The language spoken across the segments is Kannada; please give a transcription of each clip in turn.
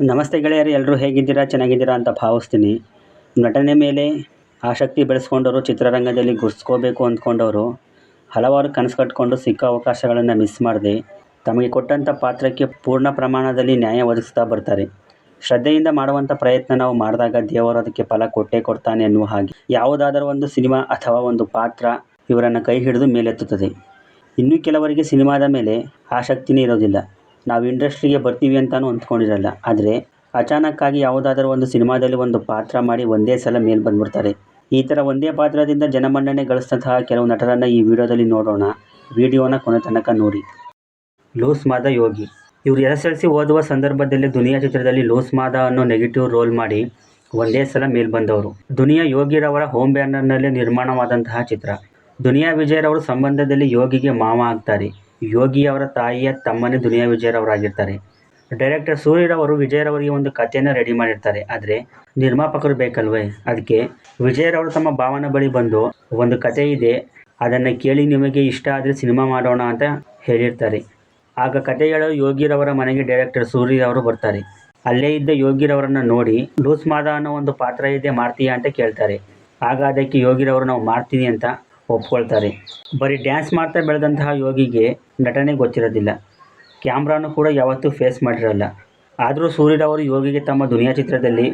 ನಮಸ್ತೆ ಗೆಳೆಯರು ಎಲ್ಲರೂ ಹೇಗಿದ್ದೀರಾ? ಚೆನ್ನಾಗಿದ್ದೀರಾ ಅಂತ ಭಾವಿಸ್ತೀನಿ. ನಟನೆ ಮೇಲೆ ಆಸಕ್ತಿ ಬೆಳೆಸ್ಕೊಂಡವರು, ಚಿತ್ರರಂಗದಲ್ಲಿ ಗುರ್ಸ್ಕೋಬೇಕು ಅಂದ್ಕೊಂಡವರು, ಹಲವಾರು ಕನಸು ಕಟ್ಕೊಂಡು ಸಿಕ್ಕ ಅವಕಾಶಗಳನ್ನು ಮಿಸ್ ಮಾಡದೆ, ತಮಗೆ ಕೊಟ್ಟಂಥ ಪಾತ್ರಕ್ಕೆ ಪೂರ್ಣ ಪ್ರಮಾಣದಲ್ಲಿ ನ್ಯಾಯ ಒದಗಿಸ್ತಾ ಬರ್ತಾರೆ. ಶ್ರದ್ಧೆಯಿಂದ ಮಾಡುವಂಥ ಪ್ರಯತ್ನ ನಾವು ಮಾಡಿದಾಗ ದೇವರು ಅದಕ್ಕೆ ಫಲ ಕೊಟ್ಟೇ ಕೊಡ್ತಾನೆ ಅನ್ನುವ ಹಾಗೆ. ಯಾವುದಾದರೂ ಒಂದು ಸಿನಿಮಾ ಅಥವಾ ಒಂದು ಪಾತ್ರ ಇವರನ್ನು ಕೈ ಹಿಡಿದು ಮೇಲೆತ್ತುತ್ತದೆ. ಇನ್ನು ಕೆಲವರಿಗೆ ಸಿನಿಮಾದ ಮೇಲೆ ಆಸಕ್ತಿನೇ ಇರೋದಿಲ್ಲ. ನಾವು ಇಂಡಸ್ಟ್ರಿಗೆ ಬರ್ತೀವಿ ಅಂತಲೂ ಅಂದ್ಕೊಂಡಿರಲ್ಲ ಆದರೆ ಅಚಾನಕ್ಕಾಗಿ ಯಾವುದಾದರೂ ಒಂದು ಸಿನಿಮಾದಲ್ಲಿ ಒಂದು ಪಾತ್ರ ಮಾಡಿ ಒಂದೇ ಸಲ ಮೇಲೆ ಬಂದ್ಬಿಡ್ತಾರೆ. ಈ ಥರ ಒಂದೇ ಪಾತ್ರದಿಂದ ಜನಮನ್ನಣೆ ಗಳಿಸಿದಂತಹ ಕೆಲವು ನಟರನ್ನು ಈ ವಿಡಿಯೋದಲ್ಲಿ ನೋಡೋಣ. ವಿಡಿಯೋನ ಕೊನೆ ತನಕ ನೋಡಿ. ಲೂಸ್ ಮಾದ ಯೋಗಿ. ಇವರು ಎಸ್ ಎಲ್ ಸಿ ಓದುವ ಸಂದರ್ಭದಲ್ಲಿ ದುನಿಯಾ ಚಿತ್ರದಲ್ಲಿ ಲೂಸ್ ಮಾದ ಅನ್ನೋ ನೆಗೆಟಿವ್ ರೋಲ್ ಮಾಡಿ ಒಂದೇ ಸಲ ಮೇಲ್ ಬಂದವರು. ದುನಿಯಾ ಯೋಗಿರವರ ಹೋಮ್ ಬ್ಯಾನರ್ನಲ್ಲಿ ನಿರ್ಮಾಣವಾದಂತಹ ಚಿತ್ರ. ದುನಿಯಾ ವಿಜಯರವರು ಸಂಬಂಧದಲ್ಲಿ ಯೋಗಿಗೆ ಮಾವ ಆಗ್ತಾರೆ. ಯೋಗಿ ಅವರ ತಾಯಿಯ ತಮ್ಮನೇ ದುನಿಯಾ ವಿಜಯರವರಾಗಿರ್ತಾರೆ ಡೈರೆಕ್ಟರ್ ಸೂರ್ಯರವರು ವಿಜಯರವರಿಗೆ ಒಂದು ಕಥೆಯನ್ನು ರೆಡಿ ಮಾಡಿರ್ತಾರೆ. ಆದರೆ ನಿರ್ಮಾಪಕರು ಬೇಕಲ್ವೇ? ಅದಕ್ಕೆ ವಿಜಯರವರು ತಮ್ಮ ಭಾವನ ಬಳಿ ಬಂದು ಒಂದು ಕತೆ ಇದೆ. ಅದನ್ನು ಕೇಳಿ ನಿಮಗೆ ಇಷ್ಟ ಆದರೆ ಸಿನಿಮಾ ಮಾಡೋಣ ಅಂತ ಹೇಳಿರ್ತಾರೆ. ಆಗ ಕತೆ ಹೇಳಲು ಯೋಗಿರವರ ಮನೆಗೆ ಡೈರೆಕ್ಟರ್ ಸೂರ್ಯರವರು ಬರ್ತಾರೆ. ಅಲ್ಲೇ ಇದ್ದ ಯೋಗಿರವರನ್ನು ನೋಡಿ, ಲೂಸ್ ಮಾದ ಅನ್ನೋ ಒಂದು ಪಾತ್ರ ಇದೆ, ಮಾಡ್ತೀಯಾ? ಅಂತ ಕೇಳ್ತಾರೆ. ಆಗ ಅದಕ್ಕೆ ಯೋಗಿರವರು ನಾವು ಮಾಡ್ತೀನಿ ಅಂತ ಒಪ್ಕೊಳ್ತಾರೆ. ಬರೀ ಡ್ಯಾನ್ಸ್ ಮಾಡ್ತಾ ಬೆಳೆದಂತಹ ಯೋಗಿಗೆ ನಟನೆ ಗೊತ್ತಿರೋದಿಲ್ಲ. ಕ್ಯಾಮ್ರಾನು ಕೂಡ ಯಾವತ್ತೂ ಫೇಸ್ ಮಾಡಿರಲ್ಲ. ಆದರೂ ಸೂರ್ಯರವರು ಯೋಗಿಗೆ ತಮ್ಮ ದುನಿಯಾ ಚಿತ್ರದಲ್ಲಿ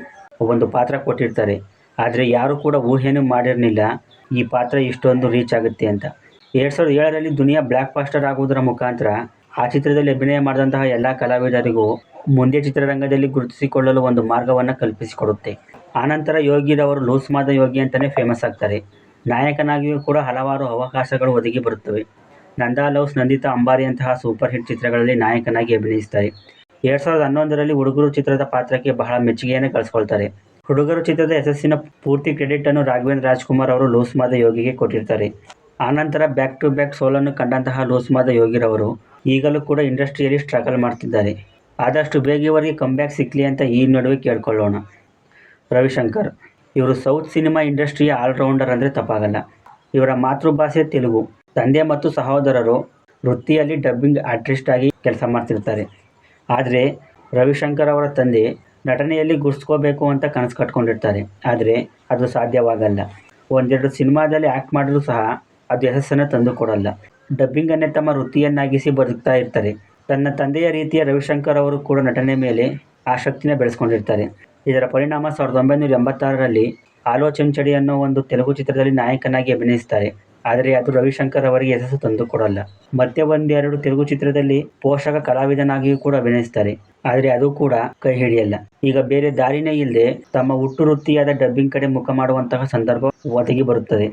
ಒಂದು ಪಾತ್ರ ಕೊಟ್ಟಿರ್ತಾರೆ. ಆದರೆ ಯಾರೂ ಕೂಡ ಊಹೆನೂ ಮಾಡಿರಲಿಲ್ಲ ಈ ಪಾತ್ರ ಇಷ್ಟೊಂದು ರೀಚ್ ಆಗುತ್ತೆ ಅಂತ. ಎರಡು ಸಾವಿರದ ಏಳರಲ್ಲಿ ದುನಿಯಾ ಬ್ಲ್ಯಾಕ್ ಪಾಸ್ಟರ್ ಆಗುವುದರ ಮುಖಾಂತರ ಆ ಚಿತ್ರದಲ್ಲಿ ಅಭಿನಯ ಮಾಡಿದಂತಹ ಎಲ್ಲ ಕಲಾವಿದರಿಗೂ ಮುಂದೆ ಚಿತ್ರರಂಗದಲ್ಲಿ ಗುರುತಿಸಿಕೊಳ್ಳಲು ಒಂದು ಮಾರ್ಗವನ್ನು ಕಲ್ಪಿಸಿಕೊಡುತ್ತೆ. ಆನಂತರ ಯೋಗಿರವರು ಲೂಸ್ ಮಾದ ಯೋಗಿ ಅಂತಲೇ ಫೇಮಸ್ ಆಗ್ತಾರೆ. ನಾಯಕನಾಗಿಯೂ ಕೂಡ ಹಲವಾರು ಅವಕಾಶಗಳು ಒದಗಿ ಬರುತ್ತವೆ. ನಂದಾ ಲವ್ಸ್ ನಂದಿತಾ ಅಂಬಾರಿಯಂತಹ ಸೂಪರ್ ಹಿಟ್ ಚಿತ್ರಗಳಲ್ಲಿ ನಾಯಕನಾಗಿ ಅಭಿನಯಿಸ್ತಾರೆ. ಎರಡು ಸಾವಿರದ ಹನ್ನೊಂದರಲ್ಲಿ ಹುಡುಗರು ಚಿತ್ರದ ಪಾತ್ರಕ್ಕೆ ಬಹಳ ಮೆಚ್ಚುಗೆಯನ್ನು ಕಳಿಸ್ಕೊಳ್ತಾರೆ. ಹುಡುಗರು ಚಿತ್ರದ ಯಶಸ್ಸಿನ ಪೂರ್ತಿ ಕ್ರೆಡಿಟನ್ನು ರಾಘವೇಂದ್ರ ರಾಜ್ಕುಮಾರ್ ಅವರು ಲೂಸ್ ಮಾದ ಯೋಗಿಗೆ ಕೊಟ್ಟಿರ್ತಾರೆ. ಆನಂತರ ಬ್ಯಾಕ್ ಟು ಬ್ಯಾಕ್ ಸೋಲನ್ನು ಕಂಡಂತಹ ಲೂಸ್ ಮಾದ ಯೋಗಿರವರು ಈಗಲೂ ಕೂಡ ಇಂಡಸ್ಟ್ರಿಯಲ್ಲಿ ಸ್ಟ್ರಗಲ್ ಮಾಡ್ತಿದ್ದಾರೆ. ಆದಷ್ಟು ಬೇಗ ಇವರಿಗೆ ಕಂಬ್ಯಾಕ್ ಸಿಕ್ಕಲಿ ಅಂತ ಈ ನಡುವೆ ಕೇಳ್ಕೊಳ್ಳೋಣ. ರವಿಶಂಕರ್ ಇವರು ಸೌತ್ ಸಿನಿಮಾ ಇಂಡಸ್ಟ್ರಿಯ ಆಲ್ರೌಂಡರ್ ಅಂದರೆ ತಪ್ಪಾಗಲ್ಲ. ಇವರ ಮಾತೃಭಾಷೆ ತೆಲುಗು. ತಂದೆ ಮತ್ತು ಸಹೋದರರು ವೃತ್ತಿಯಲ್ಲಿ ಡಬ್ಬಿಂಗ್ ಆರ್ಟಿಸ್ಟ್ ಆಗಿ ಕೆಲಸ ಮಾಡ್ತಿರ್ತಾರೆ. ಆದರೆ ರವಿಶಂಕರ್ ಅವರ ತಂದೆ ನಟನೆಯಲ್ಲಿ ಗುರ್ಸ್ಕೋಬೇಕು ಅಂತ ಕನಸು ಕಟ್ಕೊಂಡಿರ್ತಾರೆ. ಆದರೆ ಅದು ಸಾಧ್ಯವಾಗಲ್ಲ. ಒಂದೆರಡು ಸಿನಿಮಾದಲ್ಲಿ ಆ್ಯಕ್ಟ್ ಮಾಡಲು ಸಹ ಅದು ಯಶಸ್ಸನ್ನು ತಂದು ಕೊಡಲ್ಲ. ಡಬ್ಬಿಂಗನ್ನೇ ತಮ್ಮ ವೃತ್ತಿಯನ್ನಾಗಿಸಿ ಬದುಕ್ತಾ ಇರ್ತಾರೆ. ತನ್ನ ತಂದೆಯ ರೀತಿಯ ರವಿಶಂಕರ್ ಅವರು ಕೂಡ ನಟನೆ ಮೇಲೆ ಆಸಕ್ತಿನ ಬೆಳೆಸ್ಕೊಂಡಿರ್ತಾರೆ. ಇದರ ಪರಿಣಾಮ ಸಾವಿರದ ಒಂಬೈನೂರ ಎಂಬತ್ತಾರರಲ್ಲಿ ಆಲೋ ಚಂಚಡಿ ಅನ್ನೋ ಒಂದು ತೆಲುಗು ಚಿತ್ರದಲ್ಲಿ ನಾಯಕನಾಗಿ ಅಭಿನಯಿಸ್ತಾರೆ. ಆದರೆ ಅದು ರವಿಶಂಕರ್ ಅವರಿಗೆ ಯಶಸ್ಸು ತಂದು ಕೊಡಲ್ಲ. ಮತ್ತೆ ಒಂದೆರಡು ತೆಲುಗು ಚಿತ್ರದಲ್ಲಿ ಪೋಷಕ ಕಲಾವಿದನಾಗಿಯೂ ಕೂಡ ಅಭಿನಯಿಸ್ತಾರೆ. ಆದರೆ ಅದು ಕೂಡ ಕೈ ಹಿಡಿಯಲ್ಲ. ಈಗ ಬೇರೆ ದಾರಿನೇ ಇಲ್ಲದೆ ತಮ್ಮ ಹುಟ್ಟು ವೃತ್ತಿಯಾದ ಡಬ್ಬಿಂಗ್ ಕಡೆ ಮುಖ ಮಾಡುವಂತಹ ಸಂದರ್ಭ ಒದಗಿ ಬರುತ್ತದೆ.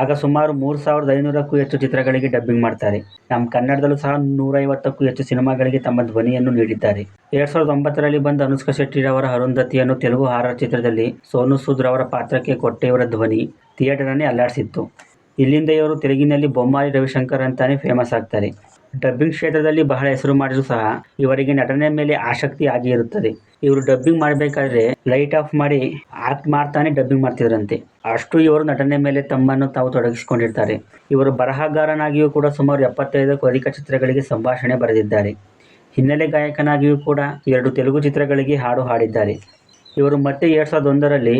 ಆಗ ಸುಮಾರು ಮೂರು ಸಾವಿರದ ಐನೂರಕ್ಕೂ ಹೆಚ್ಚು ಚಿತ್ರಗಳಿಗೆ ಡಬ್ಬಿಂಗ್ ಮಾಡ್ತಾರೆ. ನಮ್ಮ ಕನ್ನಡದಲ್ಲೂ ಸಹ ನೂರೈವತ್ತಕ್ಕೂ ಹೆಚ್ಚು ಸಿನಿಮಾಗಳಿಗೆ ತಮ್ಮ ಧ್ವನಿಯನ್ನು ನೀಡಿದ್ದಾರೆ. ಎರಡ್ ಸಾವಿರದ ಒಂಬತ್ತರಲ್ಲಿ ಬಂದ ಅನುಷ್ಕಾ ಶೆಟ್ಟಿರವರ ಅರುಂಧತಿಯನ್ನು ತೆಲುಗು ಹಾರರ್ ಚಿತ್ರದಲ್ಲಿ ಸೋನು ಸೂದ್ ಅವರ ಪಾತ್ರಕ್ಕೆ ಕೊಟ್ಟಿವರ ಧ್ವನಿ ಥಿಯೇಟರನ್ನೇ ಅಲ್ಲಾಡಿಸಿತ್ತು. ಇಲ್ಲಿಂದ ಇವರು ತೆಲುಗಿನಲ್ಲಿ ಬೊಮ್ಮಾರಿ ರವಿಶಂಕರ್ ಅಂತಾನೆ ಫೇಮಸ್ ಆಗ್ತಾರೆ. ಡಬ್ಬಿಂಗ್ ಕ್ಷೇತ್ರದಲ್ಲಿ ಬಹಳ ಹೆಸರು ಮಾಡಿದ್ರು ಸಹ ಇವರಿಗೆ ನಟನೆ ಮೇಲೆ ಆಸಕ್ತಿ ಆಗಿ ಇರುತ್ತದೆ. ಇವರು ಡಬ್ಬಿಂಗ್ ಮಾಡಬೇಕಾದ್ರೆ ಲೈಟ್ ಆಫ್ ಮಾಡಿ ಆಕ್ಟ್ ಮಾಡ್ತಾನೆ ಡಬ್ಬಿಂಗ್ ಮಾಡ್ತಿದ್ರಂತೆ. ಅಷ್ಟು ಇವರು ನಟನೆ ಮೇಲೆ ತಮ್ಮನ್ನು ತಾವು ತೊಡಗಿಸಿಕೊಂಡಿರ್ತಾರೆ. ಇವರು ಬರಹಗಾರನಾಗಿಯೂ ಕೂಡ ಸುಮಾರು ಎಪ್ಪತ್ತೈದಕ್ಕೂ ಅಧಿಕ ಚಿತ್ರಗಳಿಗೆ ಸಂಭಾಷಣೆ ಬರೆದಿದ್ದಾರೆ. ಹಿನ್ನೆಲೆ ಗಾಯಕನಾಗಿಯೂ ಕೂಡ ಎರಡು ತೆಲುಗು ಚಿತ್ರಗಳಿಗೆ ಹಾಡು ಹಾಡಿದ್ದಾರೆ. ಇವರು ಮತ್ತೆ ಎರಡು ಸಾವಿರದ ಒಂದರಲ್ಲಿ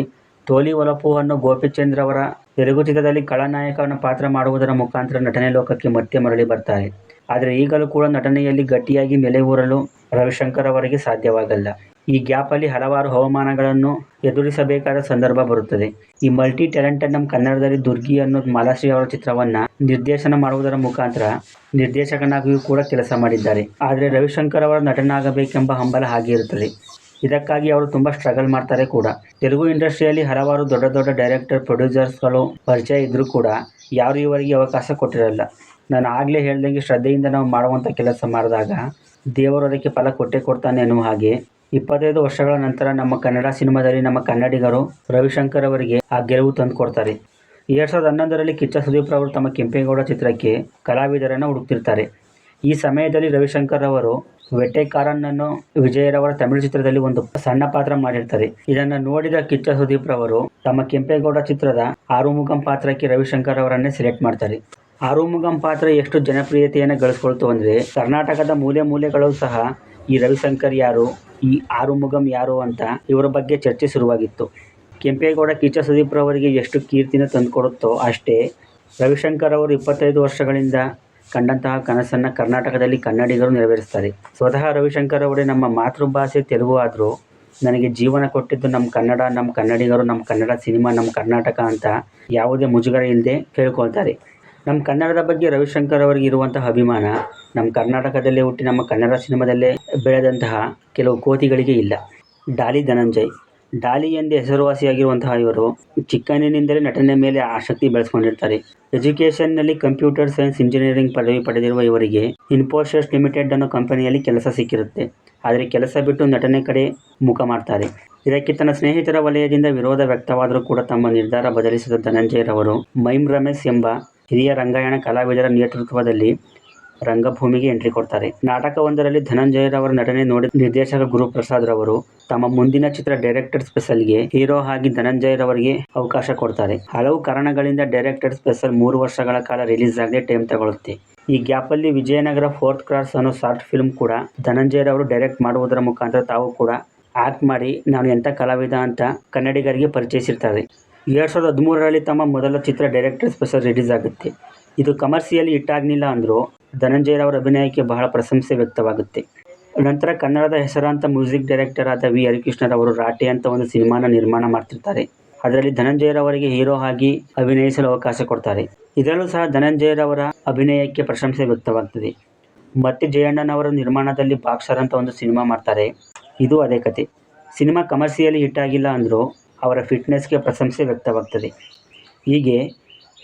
ತೋಲಿ ಒಲಪು ಅನ್ನೋ ಗೋಪಿಚಂದ್ರ ಅವರ ತೆಲುಗು ಚಿತ್ರದಲ್ಲಿ ಖಳನಾಯಕನ ಪಾತ್ರ ಮಾಡುವುದರ ಮುಖಾಂತರ ನಟನೆ ಲೋಕಕ್ಕೆ ಮತ್ತೆ ಮರಳಿ ಬರ್ತಾರೆ. ಆದರೆ ಈಗಲೂ ಕೂಡ ನಟನೆಯಲ್ಲಿ ಗಟ್ಟಿಯಾಗಿ ಮೆಲೆ ಊರಲು ರವಿಶಂಕರ್ ಅವರಿಗೆ ಸಾಧ್ಯವಾಗಲ್ಲ. ಈ ಗ್ಯಾಪಲ್ಲಿ ಹಲವಾರು ಹವಾಮಾನಗಳನ್ನು ಎದುರಿಸಬೇಕಾದ ಸಂದರ್ಭ ಬರುತ್ತದೆ. ಈ ಮಲ್ಟಿ ಟ್ಯಾಲೆಂಟೆಡ್ ನಮ್ಮ ಕನ್ನಡದಲ್ಲಿ ದುರ್ಗಿ ಅನ್ನೋದು ಮಾಲಾಶ್ರೀ ಅವರ ಚಿತ್ರವನ್ನು ನಿರ್ದೇಶನ ಮಾಡುವುದರ ಮುಖಾಂತರ ನಿರ್ದೇಶಕನಾಗಿಯೂ ಕೂಡ ಕೆಲಸ ಮಾಡಿದ್ದಾರೆ. ಆದರೆ ರವಿಶಂಕರ್ ಅವರ ನಟನಾಗಬೇಕೆಂಬ ಹಂಬಲ ಹಾಗೆ ಇರುತ್ತದೆ. ಇದಕ್ಕಾಗಿ ಅವರು ತುಂಬ ಸ್ಟ್ರಗಲ್ ಮಾಡ್ತಾರೆ ಕೂಡ. ತೆಲುಗು ಇಂಡಸ್ಟ್ರಿಯಲ್ಲಿ ಹಲವಾರು ದೊಡ್ಡ ದೊಡ್ಡ ಡೈರೆಕ್ಟರ್ ಪ್ರೊಡ್ಯೂಸರ್ಸ್ಗಳು ಪರಿಚಯ ಇದ್ದರೂ ಕೂಡ ಯಾರು ಇವರಿಗೆ ಅವಕಾಶ ಕೊಟ್ಟಿರಲ್ಲ. ನಾನು ಆಗಲೇ ಹೇಳ್ದಂಗೆ ಶ್ರದ್ಧೆಯಿಂದ ನಾವು ಮಾಡುವಂಥ ಕೆಲಸ ಮಾಡಿದಾಗ ದೇವರು ಅದಕ್ಕೆ ಫಲ ಕೊಟ್ಟೇ ಕೊಡ್ತಾನೆ ಅನ್ನುವ ಹಾಗೆ ಇಪ್ಪತ್ತೈದು ವರ್ಷಗಳ ನಂತರ ನಮ್ಮ ಕನ್ನಡ ಸಿನಿಮಾದಲ್ಲಿ ನಮ್ಮ ಕನ್ನಡಿಗರು ರವಿಶಂಕರ್ ಅವರಿಗೆ ಆ ಗೆಲುವು ತಂದು ಕೊಡ್ತಾರೆ. ಎರಡು ಸಾವಿರದ ಹನ್ನೊಂದರಲ್ಲಿ ಕಿಚ್ಚ ಸುದೀಪ್ ಅವರು ತಮ್ಮ ಕೆಂಪೇಗೌಡ ಚಿತ್ರಕ್ಕೆ ಕಲಾವಿದರನ್ನು ಹುಡುಕ್ತಿರ್ತಾರೆ. ಈ ಸಮಯದಲ್ಲಿ ರವಿಶಂಕರ್ ಅವರು ವೆಟ್ಟೆಕಾರನ್ನನ್ನು ವಿಜಯರವರ ತಮಿಳು ಚಿತ್ರದಲ್ಲಿ ಒಂದು ಸಣ್ಣ ಪಾತ್ರ ಮಾಡಿರ್ತಾರೆ. ಇದನ್ನು ನೋಡಿದ ಕಿಚ್ಚ ಸುದೀಪ್ ರವರು ತಮ್ಮ ಕೆಂಪೇಗೌಡ ಚಿತ್ರದ ಆರುಮುಗಂ ಪಾತ್ರಕ್ಕೆ ರವಿಶಂಕರ್ ಅವರನ್ನೇ ಸೆಲೆಕ್ಟ್ ಮಾಡ್ತಾರೆ. ಆರುಮುಗಂ ಪಾತ್ರ ಎಷ್ಟು ಜನಪ್ರಿಯತೆಯನ್ನು ಗಳಿಸ್ಕೊಳ್ತು ಅಂದರೆ ಕರ್ನಾಟಕದ ಮೂಲೆ ಮೂಲೆಗಳು ಸಹ ಈ ರವಿಶಂಕರ್ ಯಾರು ಈ ಆರುಮುಗಂ ಯಾರು ಅಂತ ಇವರ ಬಗ್ಗೆ ಚರ್ಚೆ ಶುರುವಾಗಿತ್ತು. ಕೆಂಪೇಗೌಡ ಕಿಚ್ಚ ಸುದೀಪ್ರವರಿಗೆ ಎಷ್ಟು ಕೀರ್ತಿನ ತಂದುಕೊಡುತ್ತೋ ಅಷ್ಟೇ ರವಿಶಂಕರ್ ಅವರು ಇಪ್ಪತ್ತೈದು ವರ್ಷಗಳಿಂದ ಕಂಡಂತಹ ಕನಸನ್ನು ಕರ್ನಾಟಕದಲ್ಲಿ ಕನ್ನಡಿಗರು ನೆರವೇರಿಸ್ತಾರೆ. ಸ್ವತಃ ರವಿಶಂಕರ್ ಅವರೇ ನಮ್ಮ ಮಾತೃಭಾಷೆ ತೆಲುಗು ಆದರೂ ನನಗೆ ಜೀವನ ಕೊಟ್ಟಿದ್ದು ನಮ್ಮ ಕನ್ನಡ ನಮ್ಮ ಕನ್ನಡಿಗರು ನಮ್ಮ ಕನ್ನಡ ಸಿನಿಮಾ ನಮ್ಮ ಕರ್ನಾಟಕ ಅಂತ ಯಾವುದೇ ಮುಜುಗರ ಇಲ್ಲದೆ ಕೇಳ್ಕೊಳ್ತಾರೆ. ನಮ್ಮ ಕನ್ನಡದ ಬಗ್ಗೆ ರವಿಶಂಕರ್ ಅವರಿಗೆ ಇರುವಂತಹ ಅಭಿಮಾನ ನಮ್ಮ ಕರ್ನಾಟಕದಲ್ಲೇ ಹುಟ್ಟಿ ನಮ್ಮ ಕನ್ನಡ ಸಿನಿಮಾದಲ್ಲೇ ಬೆಳೆದಂತಹ ಕೆಲವು ಕೋತಿಗಳಿಗೆ ಇಲ್ಲ. ಡಾಲಿ ಧನಂಜಯ್. ಡಾಲಿ ಎಂದೇ ಹೆಸರುವಾಸಿಯಾಗಿರುವಂತಹ ಇವರು ಚಿಕ್ಕಂದಿನಿಂದಲೇ ನಟನೆ ಮೇಲೆ ಆಸಕ್ತಿ ಬೆಳೆಸ್ಕೊಂಡಿರ್ತಾರೆ. ಎಜುಕೇಷನ್ನಲ್ಲಿ ಕಂಪ್ಯೂಟರ್ ಸೈನ್ಸ್ ಇಂಜಿನಿಯರಿಂಗ್ ಪದವಿ ಪಡೆದಿರುವ ಇವರಿಗೆ ಇನ್ಫೋಸಿಸ್ ಲಿಮಿಟೆಡ್ ಅನ್ನೋ ಕಂಪನಿಯಲ್ಲಿ ಕೆಲಸ ಸಿಕ್ಕಿರುತ್ತೆ. ಆದರೆ ಕೆಲಸ ಬಿಟ್ಟು ನಟನೆ ಕಡೆ ಮುಖ ಮಾಡ್ತಾರೆ. ಇದಕ್ಕೆ ತನ್ನ ಸ್ನೇಹಿತರ ವಲಯದಿಂದ ವಿರೋಧ ವ್ಯಕ್ತವಾದರೂ ಕೂಡ ತಮ್ಮ ನಿರ್ಧಾರ ಬದಲಿಸಿದ ಧನಂಜಯರವರು ಮೈಮ್ ರಮೇಶ್ ಎಂಬ ಹಿರಿಯ ರಂಗಾಯಣ ಕಲಾವಿದರ ನೇತೃತ್ವದಲ್ಲಿ ರಂಗಭೂಮಿಗೆ ಎಂಟ್ರಿ ಕೊಡ್ತಾರೆ. ನಾಟಕವೊಂದರಲ್ಲಿ ಧನಂಜಯರವರ ನಟನೆ ನೋಡಿದ ನಿರ್ದೇಶಕ ಗುರುಪ್ರಸಾದ್ ರವರು ತಮ್ಮ ಮುಂದಿನ ಚಿತ್ರ ಡೈರೆಕ್ಟರ್ ಸ್ಪೆಷಲ್ಗೆ ಹೀರೋ ಆಗಿ ಧನಂಜಯರವರಿಗೆ ಅವಕಾಶ ಕೊಡ್ತಾರೆ. ಹಲವು ಕಾರಣಗಳಿಂದ ಡೈರೆಕ್ಟರ್ ಸ್ಪೆಷಲ್ ಮೂರು ವರ್ಷಗಳ ಕಾಲ ರಿಲೀಸ್ ಆಗದೆ ಟೈಮ್ ತಗೊಳ್ಳುತ್ತೆ. ಈ ಗ್ಯಾಪಲ್ಲಿ ವಿಜಯನಗರ ಫೋರ್ತ್ ಕ್ರಾಸ್ ಅನ್ನೋ ಶಾರ್ಟ್ ಫಿಲ್ಮ್ ಕೂಡ ಧನಂಜಯರವರು ಡೈರೆಕ್ಟ್ ಮಾಡುವುದರ ಮುಖಾಂತರ ತಾವು ಕೂಡ ಆಕ್ಟ್ ಮಾಡಿ ನಾನು ಎಂಥ ಕಲಾವಿದ ಅಂತ ಕನ್ನಡಿಗರಿಗೆ ಪರಿಚಯಿಸಿರ್ತಾರೆ. ಎರಡು ಸಾವಿರದ ಹದಿಮೂರರಲ್ಲಿ ತಮ್ಮ ಮೊದಲ ಚಿತ್ರ ಡೈರೆಕ್ಟರ್ ಸ್ಪೆಷಲ್ ರಿಲೀಸ್ ಆಗುತ್ತೆ. ಇದು ಕಮರ್ಷಿಯಲಿ ಹಿಟ್ ಆಗಲಿಲ್ಲ ಅಂದರೂ ಧನಂಜಯರವರ ಅಭಿನಯಕ್ಕೆ ಬಹಳ ಪ್ರಶಂಸೆ ವ್ಯಕ್ತವಾಗುತ್ತೆ. ನಂತರ ಕನ್ನಡದ ಹೆಸರಾಂತ ಮ್ಯೂಸಿಕ್ ಡೈರೆಕ್ಟರ್ ಆದ ವಿ. ಹರಿಕೃಷ್ಣರವರು ರಾಟೆ ಅಂತ ಒಂದು ಸಿನಿಮಾನ ನಿರ್ಮಾಣ ಮಾಡ್ತಿರ್ತಾರೆ. ಅದರಲ್ಲಿ ಧನಂಜಯರವರಿಗೆ ಹೀರೋ ಆಗಿ ಅಭಿನಯಿಸಲು ಅವಕಾಶ ಕೊಡ್ತಾರೆ. ಇದರಲ್ಲೂ ಸಹ ಧನಂಜಯರವರ ಅಭಿನಯಕ್ಕೆ ಪ್ರಶಂಸೆ ವ್ಯಕ್ತವಾಗ್ತದೆ. ಮತ್ತೆ ಜಯಣ್ಣನವರ ನಿರ್ಮಾಣದಲ್ಲಿ ಬಾಕ್ಸರ್ ಅಂತ ಒಂದು ಸಿನಿಮಾ ಮಾಡ್ತಾರೆ. ಇದು ಅದೇ ಕತೆ. ಸಿನಿಮಾ ಕಮರ್ಷಿಯಲಿ ಹಿಟ್ ಆಗಿಲ್ಲ ಅಂದರೂ ಅವರ ಫಿಟ್ನೆಸ್ಗೆ ಪ್ರಶಂಸೆ ವ್ಯಕ್ತವಾಗ್ತದೆ. ಹೀಗೆ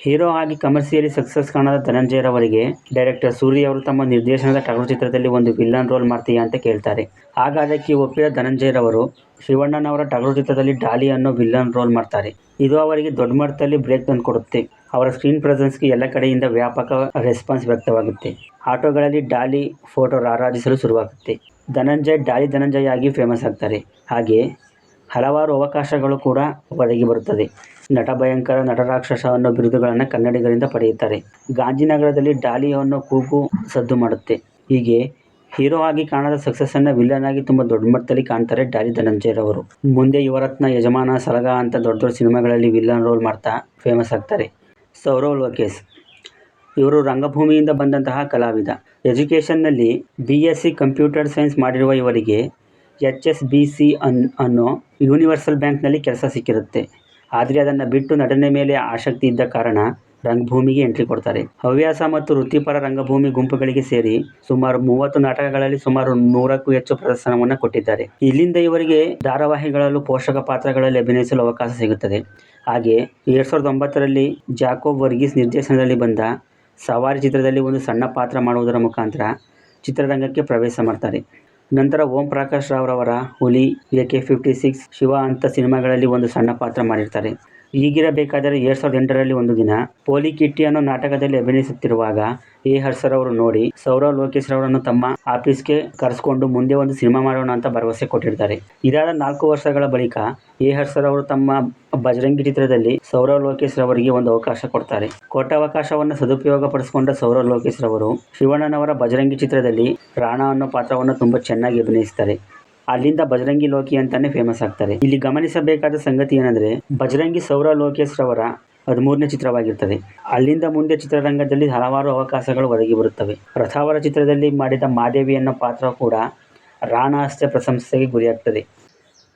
ಹೀರೋ ಆಗಿ ಕಮರ್ಷಿಯಲಿ ಸಕ್ಸಸ್ ಕಾಣದ ಧನಂಜಯರವರಿಗೆ ಡೈರೆಕ್ಟರ್ ಸೂರ್ಯ ಅವರು ತಮ್ಮ ನಿರ್ದೇಶನದ ಟಗರು ಚಿತ್ರದಲ್ಲಿ ಒಂದು ವಿಲ್ಲನ್ ರೋಲ್ ಮಾಡ್ತೀಯಾ ಅಂತ ಕೇಳ್ತಾರೆ. ಆಗ ಅದಕ್ಕೆ ಒಪ್ಪಿದ ಧನಂಜಯರವರು ಶಿವಣ್ಣನವರ ಟಗರು ಚಿತ್ರದಲ್ಲಿ ಡಾಲಿ ಅನ್ನೋ ವಿಲ್ಲನ್ ರೋಲ್ ಮಾಡ್ತಾರೆ. ಇದು ಅವರಿಗೆ ದೊಡ್ಡ ಮಟ್ಟದಲ್ಲಿ ಬ್ರೇಕ್ ತಂದುಕೊಡುತ್ತೆ ಅವರ ಸ್ಕ್ರೀನ್ ಪ್ರೆಸೆನ್ಸ್ಗೆ ಎಲ್ಲ ಕಡೆಯಿಂದ ವ್ಯಾಪಕ ರೆಸ್ಪಾನ್ಸ್ ವ್ಯಕ್ತವಾಗುತ್ತೆ. ಆಟೋಗಳಲ್ಲಿ ಡಾಲಿ ಫೋಟೋ ರಾರಾಜಿಸಲು ಶುರುವಾಗುತ್ತೆ. ಧನಂಜಯ್ ಡಾಲಿ ಧನಂಜಯ್ ಆಗಿ ಫೇಮಸ್ ಆಗ್ತಾರೆ. ಹಾಗೆ ಹಲವಾರು ಅವಕಾಶಗಳು ಕೂಡ ಒದಗಿ ಬರುತ್ತದೆ. ನಟ ಭಯಂಕರ ನಟರಾಕ್ಷಸ ಅನ್ನೋ ಬಿರುದುಗಳನ್ನು ಕನ್ನಡಿಗರಿಂದ ಪಡೆಯುತ್ತಾರೆ. ಗಾಂಧಿನಗರದಲ್ಲಿ ಡಾಲಿಯವನ್ನು ಕೂಗು ಸದ್ದು ಮಾಡುತ್ತೆ. ಹೀಗೆ ಹೀರೋ ಆಗಿ ಕಾಣದ ಸಕ್ಸಸ್ಸನ್ನು ವಿಲನ್ ಆಗಿ ತುಂಬ ದೊಡ್ಡ ಮಟ್ಟದಲ್ಲಿ ಕಾಣ್ತಾರೆ ಡಾಲಿ ಧನಂಜಯರವರು. ಮುಂದೆ ಯುವರತ್ನ ಯಜಮಾನ ಸಲಗ ಅಂತ ದೊಡ್ಡ ದೊಡ್ಡ ಸಿನಿಮಾಗಳಲ್ಲಿ ವಿಲನ್ ರೋಲ್ ಮಾಡ್ತಾ ಫೇಮಸ್ ಆಗ್ತಾರೆ. ಸೌರವ್ ಲೋಕೇಶ್. ಇವರು ರಂಗಭೂಮಿಯಿಂದ ಬಂದಂತಹ ಕಲಾವಿದ. ಎಜುಕೇಷನ್ನಲ್ಲಿ B S C computer science ಮಾಡಿರುವ ಇವರಿಗೆ ಎಚ್ ಎಸ್ ಬಿ ಸಿ ಅನ್ ಅನ್ನೋ ಯೂನಿವರ್ಸಲ್ ಬ್ಯಾಂಕ್ನಲ್ಲಿ ಕೆಲಸ ಸಿಕ್ಕಿರುತ್ತೆ. ಆದರೆ ಅದನ್ನು ಬಿಟ್ಟು ನಟನೆ ಮೇಲೆ ಆಸಕ್ತಿ ಇದ್ದ ಕಾರಣ ರಂಗಭೂಮಿಗೆ ಎಂಟ್ರಿ ಕೊಡ್ತಾರೆ. ಹವ್ಯಾಸ ಮತ್ತು ವೃತ್ತಿಪರ ರಂಗಭೂಮಿ ಗುಂಪುಗಳಿಗೆ ಸೇರಿ ಸುಮಾರು ಮೂವತ್ತು ನಾಟಕಗಳಲ್ಲಿ ಸುಮಾರು ನೂರಕ್ಕೂ ಹೆಚ್ಚು ಪ್ರದರ್ಶನವನ್ನು ಕೊಟ್ಟಿದ್ದಾರೆ. ಇಲ್ಲಿಂದ ಇವರಿಗೆ ಧಾರಾವಾಹಿಗಳಲ್ಲೂ ಪೋಷಕ ಪಾತ್ರಗಳಲ್ಲಿ ಅಭಿನಯಿಸಲು ಅವಕಾಶ ಸಿಗುತ್ತದೆ. ಹಾಗೆ ಎರಡು ಸಾವಿರದ ಒಂಬತ್ತರಲ್ಲಿ ಜಾಕೋಬ್ ವರ್ಗೀಸ್ ನಿರ್ದೇಶನದಲ್ಲಿ ಬಂದ ಸವಾರಿ ಚಿತ್ರದಲ್ಲಿ ಒಂದು ಸಣ್ಣ ಪಾತ್ರ ಮಾಡುವುದರ ಮುಖಾಂತರ ಚಿತ್ರರಂಗಕ್ಕೆ ಪ್ರವೇಶ ಮಾಡ್ತಾರೆ. ನಂತರ ಓಂ Prakash ರಾವ್ರವರ Huli A K fifty six Shiva ಅಂತ ಸಿನಿಮಾಗಳಲ್ಲಿ ಒಂದು ಸಣ್ಣ ಪಾತ್ರ ಮಾಡಿರ್ತಾರೆ. ಹೀಗಿರಬೇಕಾದರೆ ಎರಡ್ ಸಾವಿರದ ಎಂಟರಲ್ಲಿ ಒಂದು ದಿನ ಪೋಲಿ ಕಿಟ್ಟಿ ಅನ್ನೋ ನಾಟಕದಲ್ಲಿ ಅಭಿನಯಿಸುತ್ತಿರುವಾಗ ಎ ಹರ್ಷರವರು ನೋಡಿ, ಸೌರವ್ ಲೋಕೇಶ್ ಅವರನ್ನು ತಮ್ಮ ಆಫೀಸ್ಗೆ ಕರೆಸ್ಕೊಂಡು ಮುಂದೆ ಒಂದು ಸಿನಿಮಾ ಮಾಡೋಣ ಅಂತ ಭರವಸೆ ಕೊಟ್ಟಿರ್ತಾರೆ ಇದಾದ ನಾಲ್ಕು ವರ್ಷಗಳ ಬಳಿಕ ಎ ಹರ್ಷರವರು ತಮ್ಮ ಬಜರಂಗಿ ಚಿತ್ರದಲ್ಲಿ ಸೌರವ್ ಲೋಕೇಶ್ ರವರಿಗೆ ಒಂದು ಅವಕಾಶ ಕೊಡ್ತಾರೆ. ಕೊಟ್ಟ ಅವಕಾಶವನ್ನು ಸದುಪಯೋಗ ಪಡಿಸಿಕೊಂಡ ಸೌರವ್ ಲೋಕೇಶ್ ರವರು ಶಿವಣ್ಣನವರ ಬಜರಂಗಿ ಚಿತ್ರದಲ್ಲಿ ರಾಣಾ ಅನ್ನೋ ಪಾತ್ರವನ್ನು ತುಂಬಾ ಚೆನ್ನಾಗಿ ಅಭಿನಯಿಸ್ತಾರೆ. ಅಲ್ಲಿಂದ ಬಜರಂಗಿ ಲೋಕಿ ಅಂತಾನೆ ಫೇಮಸ್ ಆಗ್ತಾರೆ. ಇಲ್ಲಿ ಗಮನಿಸಬೇಕಾದ ಸಂಗತಿ ಏನಂದ್ರೆ, ಬಜರಂಗಿ ಸೌರ ಲೋಕೇಶ್ ರವರ ಹದಿಮೂರನೇ ಚಿತ್ರವಾಗಿರ್ತದೆ. ಅಲ್ಲಿಂದ ಮುಂದೆ ಚಿತ್ರರಂಗದಲ್ಲಿ ಹಲವಾರು ಅವಕಾಶಗಳು ಒದಗಿ ಬರುತ್ತವೆ. ರಥಾವರ ಚಿತ್ರದಲ್ಲಿ ಮಾಡಿದ ಮಾದೇವಿ ಅನ್ನೋ ಪಾತ್ರ ಕೂಡ ರಾಣಾ ಅಷ್ಟೇ ಪ್ರಶಂಸೆಗೆ ಗುರಿಯಾಗ್ತದೆ.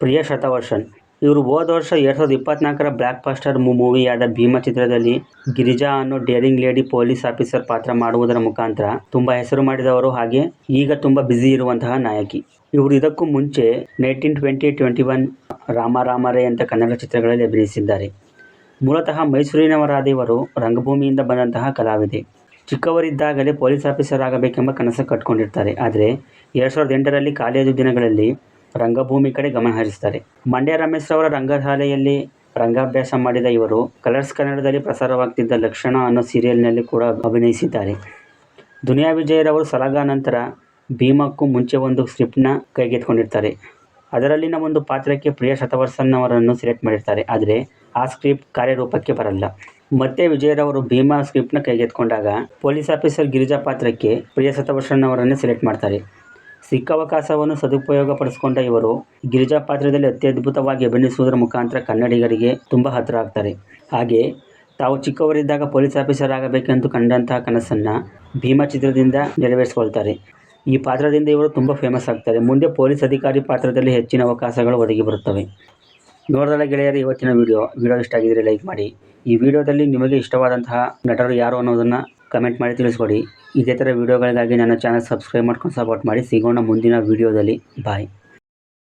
ಪ್ರಿಯ ಶತವರ್ಷನ್, ಇವರು ಹೋದ ವರ್ಷ ಎರಡು ಸಾವಿರದ ಇಪ್ಪತ್ನಾಲ್ಕರ ಬ್ಲಾಕ್ ಬಾಸ್ಟರ್ ಮೂವಿಯಾದ ಭೀಮ ಚಿತ್ರದಲ್ಲಿ ಗಿರಿಜಾ ಅನ್ನೋ ಡೇರಿಂಗ್ ಲೇಡಿ ಪೊಲೀಸ್ ಆಫೀಸರ್ ಪಾತ್ರ ಮಾಡುವುದರ ಮುಖಾಂತರ ತುಂಬ ಹೆಸರು ಮಾಡಿದವರು ಹಾಗೆ ಈಗ ತುಂಬ ಬ್ಯುಸಿ ಇರುವಂತಹ ನಾಯಕಿ. ಇವರು ಇದಕ್ಕೂ ಮುಂಚೆ nineteen twenty twenty one Rama Rama Re ಅಂತ ಕನ್ನಡ ಚಿತ್ರಗಳಲ್ಲಿ ಅಭಿನಯಿಸಿದ್ದಾರೆ. ಮೂಲತಃ ಮೈಸೂರಿನವರಾದ ಇವರು ರಂಗಭೂಮಿಯಿಂದ ಬಂದಂತಹ ಕಲಾವಿದೆ. ಚಿಕ್ಕವರಿದ್ದಾಗಲೇ ಪೊಲೀಸ್ ಆಫೀಸರ್ ಆಗಬೇಕೆಂಬ ಕನಸು ಕಟ್ಕೊಂಡಿರ್ತಾರೆ. ಆದರೆ ಎರಡು ಸಾವಿರದ ಎಂಟರಲ್ಲಿ ಕಾಲೇಜು ದಿನಗಳಲ್ಲಿ ರಂಗಭೂಮಿ ಕಡೆ ಗಮನ ಹರಿಸ್ತಾರೆ. ಮಂಡ್ಯ ರಮೇಶ್ ಅವರ ರಂಗಶಾಲೆಯಲ್ಲಿ ರಂಗಾಭ್ಯಾಸ ಮಾಡಿದ ಇವರು ಕಲರ್ಸ್ ಕನ್ನಡದಲ್ಲಿ ಪ್ರಸಾರವಾಗ್ತಿದ್ದ ಲಕ್ಷಣ ಅನ್ನೋ ಸೀರಿಯಲ್ನಲ್ಲಿ ಕೂಡ ಅಭಿನಯಿಸಿದ್ದಾರೆ. ದುನಿಯಾ ವಿಜಯರವರು ಸಲಗಾ ನಂತರ ಭೀಮಕ್ಕೂ ಮುಂಚೆ ಒಂದು ಸ್ಕ್ರಿಪ್ಟ್ನ ಕೈಗೆತ್ಕೊಂಡಿರ್ತಾರೆ ಅದರಲ್ಲಿನ ಒಂದು ಪಾತ್ರಕ್ಕೆ ಪ್ರಿಯ ಶತವರ್ಷನ್ ಅವರನ್ನು ಸೆಲೆಕ್ಟ್ ಮಾಡಿರ್ತಾರೆ. ಆದರೆ ಆ ಸ್ಕ್ರಿಪ್ಟ್ ಕಾರ್ಯರೂಪಕ್ಕೆ ಬರಲ್ಲ. ಮತ್ತೆ ವಿಜಯರವರು ಭೀಮಾ ಸ್ಕ್ರಿಪ್ಟ್ನ ಕೈಗೆತ್ಕೊಂಡಾಗ ಪೊಲೀಸ್ ಆಫೀಸರ್ ಗಿರಿಜಾ ಪಾತ್ರಕ್ಕೆ ಪ್ರಿಯ ಶತವರ್ಷನ್ ಅವರನ್ನೇ ಸೆಲೆಕ್ಟ್ ಮಾಡ್ತಾರೆ. ಸಿಕ್ಕ ಅವಕಾಶವನ್ನು ಸದುಪಯೋಗಪಡಿಸಿಕೊಂಡ ಇವರು ಗಿರಿಜಾ ಪಾತ್ರದಲ್ಲಿ ಅತ್ಯದ್ಭುತವಾಗಿ ಅಭಿನಯಿಸುವುದರ ಮುಖಾಂತರ ಕನ್ನಡಿಗರಿಗೆ ತುಂಬ ಹತ್ತಿರ ಆಗ್ತಾರೆ ಹಾಗೆ ತಾವು ಚಿಕ್ಕವರಿದ್ದಾಗ ಪೊಲೀಸ್ ಆಫೀಸರ್ ಆಗಬೇಕೆಂದು ಕಂಡಂತಹ ಕನಸನ್ನು ಭೀಮಾ ಚಿತ್ರದಿಂದ ನೆರವೇರಿಸಿಕೊಳ್ತಾರೆ. ಈ ಪಾತ್ರದಿಂದ ಇವರು ತುಂಬ ಫೇಮಸ್ ಆಗ್ತಾರೆ. ಮುಂದೆ ಪೊಲೀಸ್ ಅಧಿಕಾರಿ ಪಾತ್ರದಲ್ಲಿ ಹೆಚ್ಚಿನ ಅವಕಾಶಗಳು ಒದಗಿ ಬರುತ್ತವೆ. ನೋಡಿದಲ್ಲ ಗೆಳೆಯರು, ಇವತ್ತಿನ ವಿಡಿಯೋ ವಿಡಿಯೋ ಇಷ್ಟ ಆಗಿದ್ರೆ ಲೈಕ್ ಮಾಡಿ. ಈ ವಿಡಿಯೋದಲ್ಲಿ ನಿಮಗೆ ಇಷ್ಟವಾದಂತಹ ನಟರು ಯಾರು ಅನ್ನೋದನ್ನು ಕಮೆಂಟ್ ಮಾಡಿ ತಿಳಿಸ್ಕೊಡಿ. ಇದೇ ಥರ ವಿಡಿಯೋಗಳಿಗಾಗಿ ನನ್ನ ಚಾನಲ್ ಸಬ್ಸ್ಕ್ರೈಬ್ ಮಾಡ್ಕೊಂಡು ಸಪೋರ್ಟ್ ಮಾಡಿ. ಸಿಗೋಣ ಮುಂದಿನ ವಿಡಿಯೋದಲ್ಲಿ ಬಾಯ್